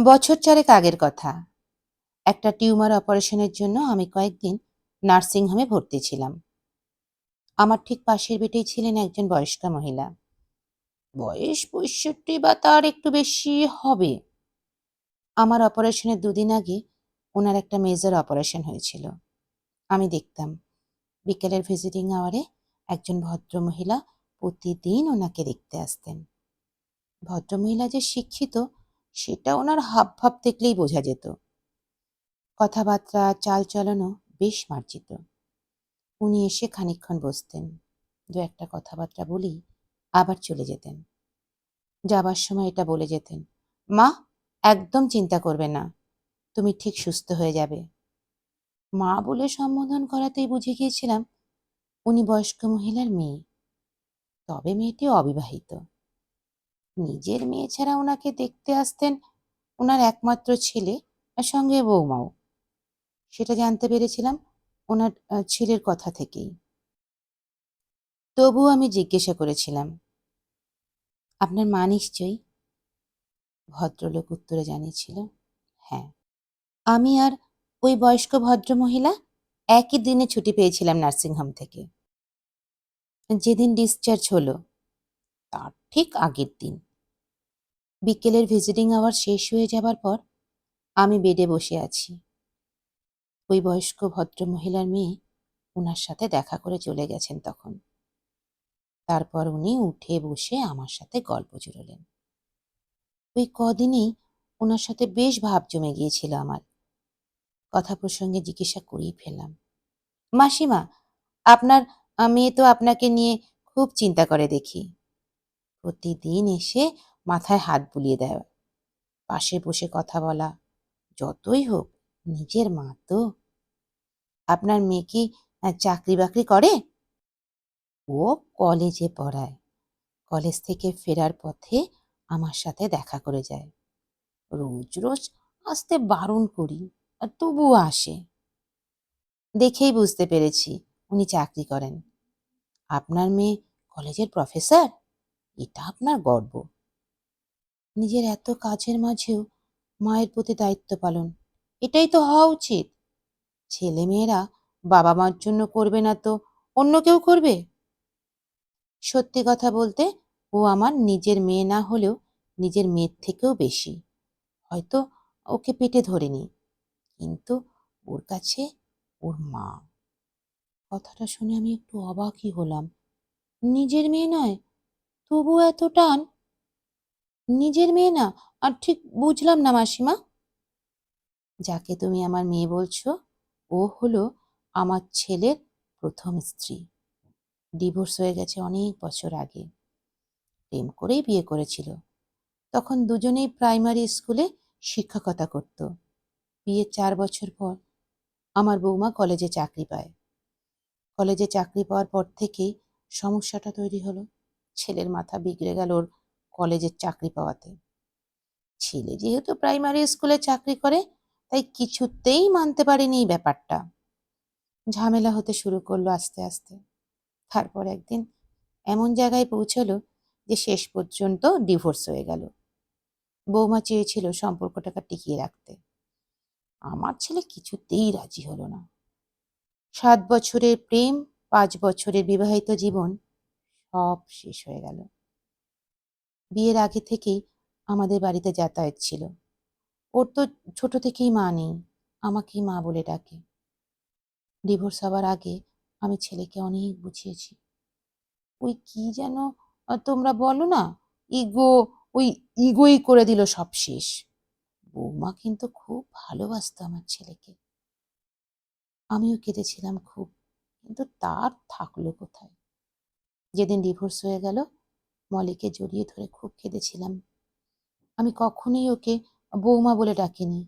বছর চারেক আগের কথা। একটা টিউমার অপারেশনের জন্য আমি কয়েকদিন নার্সিংহোমে ভর্তি ছিলাম। আমার ঠিক পাশের বেটেই ছিলেন একজন বয়স্কা মহিলা। বয়স পঁয়ষট্টি বা তার একটু বেশি হবে। আমার অপারেশনের দুদিন আগে ওনার একটা মেজর অপারেশন হয়েছিল। আমি দেখতাম, বিকেলের ভিজিটিং আওয়ারে একজন ভদ্রমহিলা প্রতিদিন ওনাকে দেখতে আসতেন। ভদ্রমহিলা যে শিক্ষিত সেটা ওনার হাবভাব দেখলেই বোঝা যেত। কথাবার্তা, চালচলনও বেশ মার্জিত। উনি এসে খানিকক্ষণ বসতেন। দু একটা কথাবার্তা বলি আবার চলে যেতেন। যাবার সময় এটা বলে যেতেন, মা, একদম চিন্তা করবে না, তুমি ঠিক সুস্থ হয়ে যাবে। মা বলে সম্বোধন করাতেই বুঝে গিয়েছিলাম, উনি বয়স্ক মহিলার মেয়ে। তবে মেয়েটি অবিবাহিত। নিজের মেয়ে ছাড়া ওনাকে দেখতে আসতেন ওনার একমাত্র ছেলে আর সঙ্গে বৌমাও। সেটা জানতে পেরেছিলাম ওনার ছেলের কথা থেকেই। তবুও আমি জিজ্ঞাসা করেছিলাম, আপনার মা নিশ্চয়ই? ভদ্রলোক উত্তরে জানিয়েছিল হ্যাঁ। আমি আর ওই বয়স্ক ভদ্রমহিলা একই দিনে ছুটি পেয়েছিলাম নার্সিংহোম থেকে। যেদিন ডিসচার্জ হলো তার ঠিক আগের দিন। বিকেলের ভিজিটিং আওয়ার শেষ হয়ে যাবার পর আমি বেডে বসে আছি। ওই বয়স্ক ভদ্র মহিলার মেয়ে ওনার সাথে দেখা করে চলে গেছেন তখন। তারপর উনি উঠে বসে আমার সাথে গল্প জুড়লেন। ওই কদিনেই ওনার সাথে বেশ ভাব জমে গিয়েছিল আমার। কথা প্রসঙ্গে জিজ্ঞাসা করেই ফেললাম, মাসিমা, আপনার মেয়ে তো আপনাকে নিয়ে খুব চিন্তা করে দেখি। প্রতিদিন এসে মাথায় হাত বুলিয়ে দেয়। পাশে বসে কথা বলা, যতই হোক, নিজের মা তো। আপনার মেয়ে কি চাকরি বাকরি করে? ও কলেজে পড়ায়। কলেজ থেকে ফেরার পথে আমার সাথে দেখা করে যায়। রোজ রোজ আসতে বারণ করি, আর তবুও আসে। দেখেই বুঝতে পেরেছি, উনি চাকরি করেন। আপনার মেয়ে কলেজের প্রফেসর? এটা আপনার গর্ব। নিজের এত কাজের মাঝেও মায়ের প্রতি দায়িত্ব পালন, এটাই তো হওয়া উচিত। ছেলে মেয়েরা বাবা মার জন্য করবে না তো অন্য কেউ করবে? সত্যি কথা বলতে, ও আমার নিজের মেয়ে না হলেও নিজের মেয়ের থেকেও বেশি। হয়তো ওকে পেটে ধরেনি, কিন্তু ওর কাছে ওর মা। কথাটা শুনে আমি একটু অবাকই হলাম। নিজের মেয়ে নয় তবু এত টান? নিজের মেয়ে না, আর ঠিক বুঝলাম না মাসিমা। যাকে তুমি আমার মেয়ে বলছো, ও হলো আমার ছেলের প্রথম স্ত্রী। ডিভোর্স হয়ে গেছে অনেক বছর আগে। প্রেম করেই বিয়ে করেছিল। তখন দুজনেই প্রাইমারি স্কুলে শিক্ষকতা করত। বিয়ের চার বছর পর আমার বৌমা কলেজে চাকরি পায়। কলেজে চাকরি পাওয়ার পর থেকেই সমস্যাটা তৈরি হলো। ছেলের মাথা বিগড়ে গেল ওর কলেজের চাকরি পাওয়াতে। ছেলে যেহেতু প্রাইমারি স্কুলে চাকরি করে, তাই কিছুতেই মানতে পারেনি এই ব্যাপারটা। ঝামেলা হতে শুরু করল আস্তে আস্তে। তারপর একদিন এমন জায়গায় পৌঁছলো যে শেষ পর্যন্ত ডিভোর্স হয়ে গেল। বৌমা চেয়েছিল সম্পর্কটাকে টিকিয়ে রাখতে। আমার ছেলে কিছুতেই রাজি হলো না। সাত বছরের প্রেম, পাঁচ বছরের বিবাহিত জীবন সব শেষ হয়ে গেল। বিয়ের আগে থেকেই আমাদের বাড়িতে যাতায়াত ছিল। ওর তো ছোট থেকেই মা নেই, আমাকেই মা বলে ডাকে। ডিভোর্স হওয়ার আগে আমি ছেলেকে অনেক বুঝিয়েছি। ওই কি যেন তোমরা বলো না, ইগো, ওই ইগোই করে দিল সব শেষ। বৌমা কিন্তু খুব ভালোবাসতো আমার ছেলেকে। আমিও কেঁদেছিলাম খুব, কিন্তু তার থাকল কোথায়? যেদিন ডিভোর্স হয়ে গেল, মলিকে জড়িয়ে ধরে খুব কেঁদেছিলাম। আমি কখনোই ওকে বৌমা বলে ডাকিনি।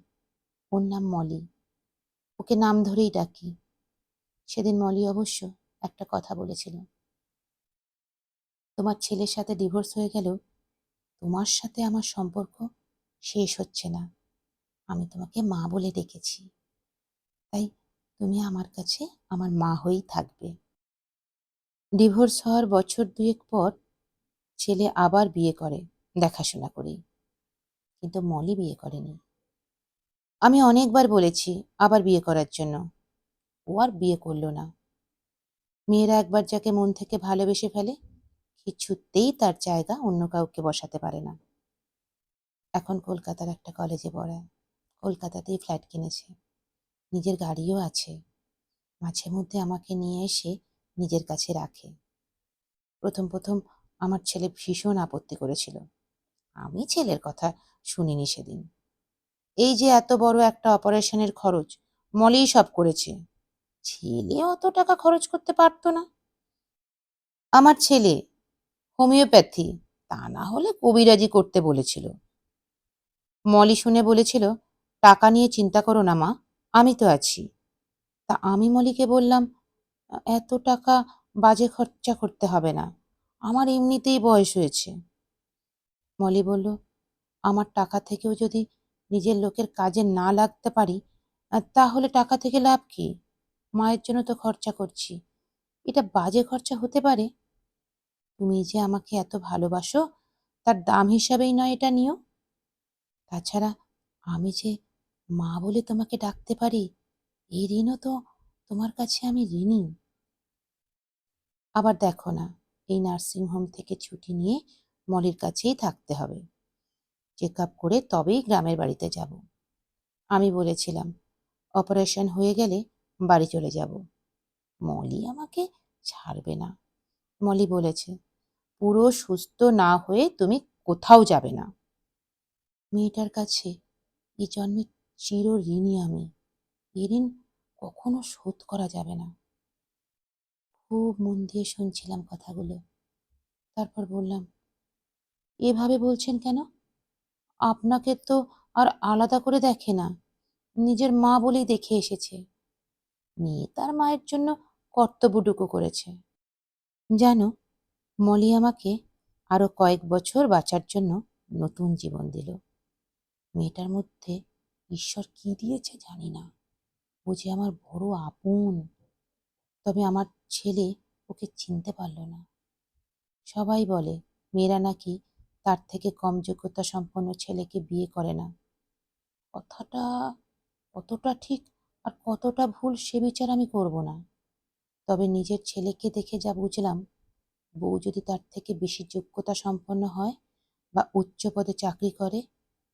ওর নাম মলি। ওকে নাম ধরেই ডাকি। সেদিন মলি অবশ্য একটা কথা বলেছিল। তোমার ছেলের সাথে ডিভোর্স হয়ে গেলেও তোমার সাথে আমার সম্পর্ক শেষ হচ্ছে না। আমি তোমাকে মা বলে ডেকেছি। তাই তুমি আমার কাছে আমার মা হয়েই থাকবে। ডিভোর্স হওয়ার বছর দুয়েক পর ছেলে আবার বিয়ে করে, দেখাশোনা করেই কিন্তু মলি বিয়ে করেনি। আমি অনেকবার বলেছি আবার বিয়ে করার জন্য। ও আর বিয়ে করল না। মেয়েরা একবার যাকে মন থেকে ভালোবেসে ফেলে, কিছুতেই তার জায়গা অন্য কাউকে বসাতে পারে না। এখন কলকাতার একটা কলেজে পড়ায়। কলকাতাতেই ফ্ল্যাট কিনেছে। নিজের গাড়িও আছে। মাঝে মধ্যে আমাকে নিয়ে এসে নিজের কাছে রাখে। প্রথম প্রথম আমার ছেলে ভীষণ আপত্তি করেছিল। আমি ছেলের কথা শুনিনি সেদিন। এই যে এত বড় একটা অপারেশনের খরচ, মলেই সব করেছে। ছেলে অত টাকা খরচ করতে পারতো না। আমার ছেলে হোমিওপ্যাথি, তা না হলে কবিরাজি করতে বলেছিল। মলি শুনে বলেছিল, টাকা নিয়ে চিন্তা করো না মা, আমি তো আছি। তা আমি মলিকে বললাম এত টাকা বাজে খরচা করতে হবে না। আমার এমনিতেই বয়স হয়েছে। মলি বলল, আমার টাকা থেকেও যদি নিজের লোকের কাজে না লাগতে পারি তাহলে টাকা থেকে লাভ কি? মায়ের জন্য তো খরচা করছি। এটা বাজে খরচা হতে পারে? তুমি যে আমাকে এত ভালোবাসো, তার দাম হিসাবেই নয় এটা নিও। তাছাড়া আমি যে মা বলে তোমাকে ডাকতে পারি এই ঋণও তো তোমার কাছে আমি ঋণী। আবার দেখো না, এই নার্সিংহোম থেকে ছুটি নিয়ে মলির কাছেই থাকতে হবে। চেক আপ করে তবেই গ্রামের বাড়িতে যাব। আমি বলেছিলাম, অপারেশন হয়ে গেলে বাড়ি চলে যাব। মলি আমাকে ছাড়বে না। মলি বলেছে, পুরো সুস্থ না হয়ে তুমি কোথাও যাবে না। মেয়েটার কাছে এই জন্মে চির ঋণী আমি। এ ঋণ কখনো শোধ করা যাবে না। খুব মন দিয়ে শুনছিলাম কথাগুলো। তারপর বললাম, এভাবে বলছেন কেন? আপনাকে তো আর আলাদা করে দেখে না। নিজের মা বলেই দেখে এসেছে। মেয়ে তার মায়ের জন্য কর্তব্যটুকু করেছে। জানো, মলি আমাকে আরও কয়েক বছর বাঁচার জন্য নতুন জীবন দিল। মেয়েটার মধ্যে ঈশ্বর কি দিয়েছে জানি না। ও যে আমার বড় আপন। তবে আমার ছেলে ওকে চিনতে পারল না। সবাই বলে, মেয়েরা নাকি তার থেকে কম যোগ্যতা সম্পন্ন ছেলেকে বিয়ে করে না। কথাটা কতটা ঠিক আর কতটা ভুল সে বিচার আমি করব না। তবে নিজের ছেলেকে দেখে যা বুঝলাম, বউ যদি তার থেকে বেশি যোগ্যতা সম্পন্ন হয় বা উচ্চ পদে চাকরি করে,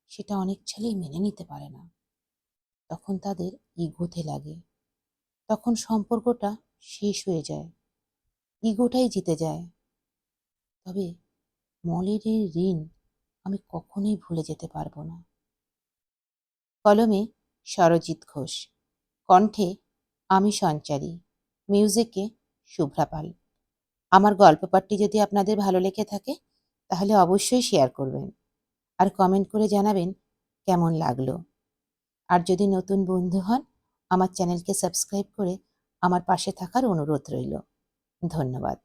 সেটা অনেক ছেলেই মেনে নিতে পারে না। তখন তাদের ইগোতে লাগে। তখন সম্পর্কটা শেষ হয়ে যায়। ইগোটাই জিতে যায়। তবে মলের এই ঋণ আমি কখনোই ভুলে যেতে পারব না। কলমে সরজিৎ ঘোষ, কণ্ঠে আমি সঞ্চারী, মিউজিকে শুভ্রা পাল। আমার গল্প পাঠটি যদি আপনাদের ভালো লেগে থাকে, তাহলে অবশ্যই শেয়ার করবেন। আর কমেন্ট করে জানাবেন কেমন লাগল। আর যদি নতুন বন্ধু হন, আমার চ্যানেলকে সাবস্ক্রাইব করে আমার পাশে থাকার অনুরোধ রইল। ধন্যবাদ।